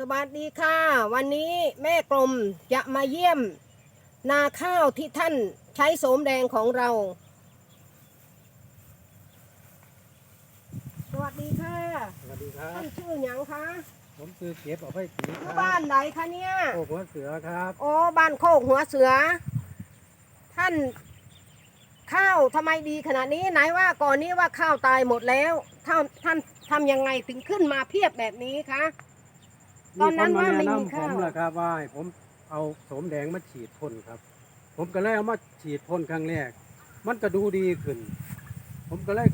สวัสดีค่ะ วันนี้แม่กลมจะมาเยี่ยม นาข้าวที่ท่านใช้โสมแดงของเรา สวัสดีค่ะสวัสดีครับ ท่านชื่อหยังคะผมซื้อเก็บเอาไปสีคอยู่รับบ้านไหนคะเนี่ยโอ้หัวเสือครับโอ้บ้านโคกหัวเสือ ท่าน ข้าวทำไมดีขนาดนี้ไหนว่าก่อนนี้ว่าข้าวตายหมดแล้วท่านท่านทำยังไงถึงขึ้นมาเพียบแบบนี้คะ ตอนนั้นว่าไม่มีผข้าวมแหละครับว่าให้ผมเอาโสมแดงมาฉีดพ่นครับ ผมก็เลยเอามาฉีดพ่นครั้งแรก มันก็ดูดีขึ้น ผมก็เลย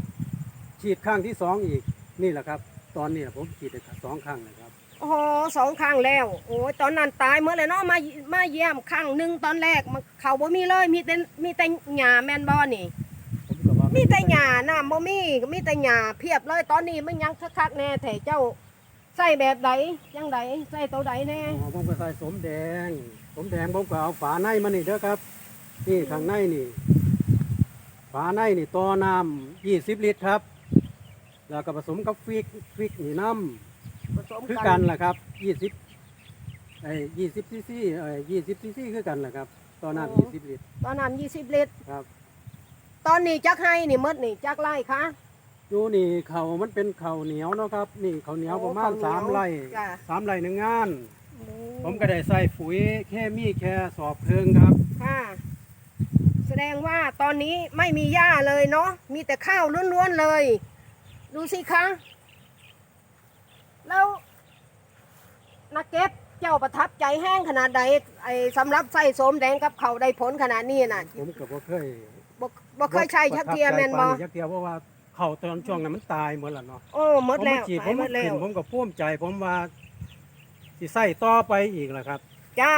ฉีดครั้งที่สองอีกนี่แหละครับ ตอนนี้ผมฉีดไปสองครั้งนะครับ โอ้โหสองครั้งแล้ว โอ้ยตอนนั้นตายเมื่อไรเนาะมามาเยี่ยมครั้งหนึ่งตอนแรกมันเขาบ่มีเลยมีแต่มีแต่หญ้าแมนบอนี่ ผมก็ว่ามีมีแต่หญ้าน้ำบ่มีมีแต่หญ้าเพียบเลยตอนนี้มันยังคักๆแน่แถเจ้า ใส่แบบใดยังไดใส่ตัวใดแน่อ๋อผมก็ใส่โสมแดงโสมแดงผมก็เอาฝาในมานี่เด้อครับ นี่ข้างในนี่ ฝาในนี่ต่อน้ำยี่สิบลิตรครับ แล้วก็ผสมกับฟิกฟิกนี่น้ำผสมคือกักันนแหละครับยี่สิบไอ้ยี่สิบซีซีไอ้ยี่สิบซีซีคือกันแหละครับตอนนั้นยี่สิบลิตรตอนนั้น20ลิตร ครับ ตอนนี้จักให้นี่หมดนี่จักไร่คะ อยู่นี่เขามันเป็นเขาวเหนียวเนาะครับ นี่เขาวเหนียวโอ้ประมาณข้าวเหนียวสามไร่จ้ะ สามไร่หนึ่งงานโอ้ผมก็ได้ใส่ปุ๋ยแค่มีแค่สอบเพิงครับค่ะ แสดงว่าตอนนี้ไม่มีหญ้าเลยเนาะ มีแต่ข้าวล้วนๆเลย ดูสิคะ แล้วนักเก็บเจ้าประทับใจแห้งขนาดใดไอ้สำหรับใส่โสมแดงกับเขาวได้ผลขนาดนี้น่ะผมก็บ่เคยบ่บ่เคยใช้ชักเทียแมนบอประทับใจปายักเทียเพราะว่า เขาตอนช่วงนั้นมันตายหมดแล้วเนาะโอ้หมดแล้วผาฉีดผตายมหมมาดขึ้แล้นวผมก็ภูมิใจ ผมว่าสิใส่ต่อไปอีกแหละครับ จ้า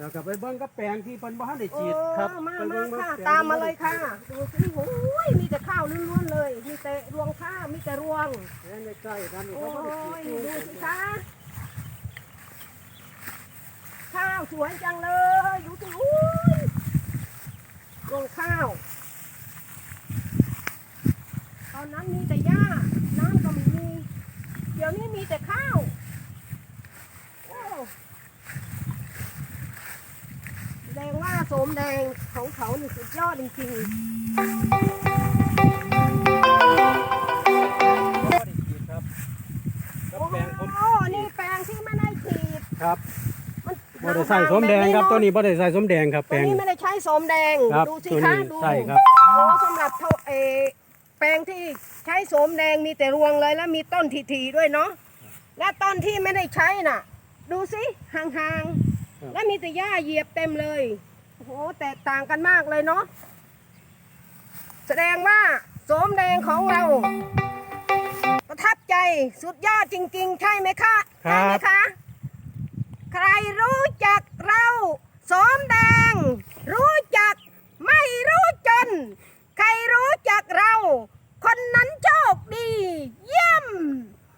แล้วก็ไปเบิ้งกับแปลงที่เพิ่นบ่ทันได้โอ้ฉีดครับมาไปมาเบิ่งค่ะ แปงตามมาเลยค่ะ ดูสิโอ้ยมีแต่ข้าวล้วนๆเลย มีแต่รวงข้าวมีแต่รวง แปลงใกล้ๆกันนี่โอ้เขาบ่ได้ฉีดยดูสิคะข้าวสวยจังเลยดูสิอุ้ยรวงข้าวต อนนั้นมีแต่หญ้า น้ำก็ไม่มี เดี๋ยวนี้มีแต่ข้าวโอ้แสดงว่าโสมแดงของเขานี่สุดยอดจริงๆบ่ได้ฉีดครับกับแปลงผมโอ้นี่แปลงที่ไม่ได้ฉีดครับมันบ่ได้ใส่สมแดงครับตัวนี้บ่ได้ใส่สมแดงครับตัแปลวง นี้ไม่ได้ใช้สมแดง ครับดูสิตัวคะนี้ดูใช่ครับ โอ้สำหรับเท่าเออ แปลงที่ใช้สมแดงมีแต่รวงเลยแล้วมีต้นทีๆด้วยเนาะและต้นที่ไม่ได้ใช้น่ะ ดูสิห่างครับๆแล้วมีแต่หญ้าเหยียบเต็มเลยโอ้โหแตกต่างกันมากเลยเนาะแสดงว่าสมแดงของเรา ประทับใจสุดยอดจริง ๆ ใช่ไหมคะครับใช่ไหมคะ